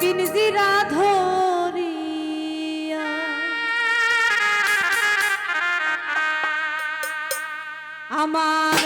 পিনজিরা ধরিয়া। আমার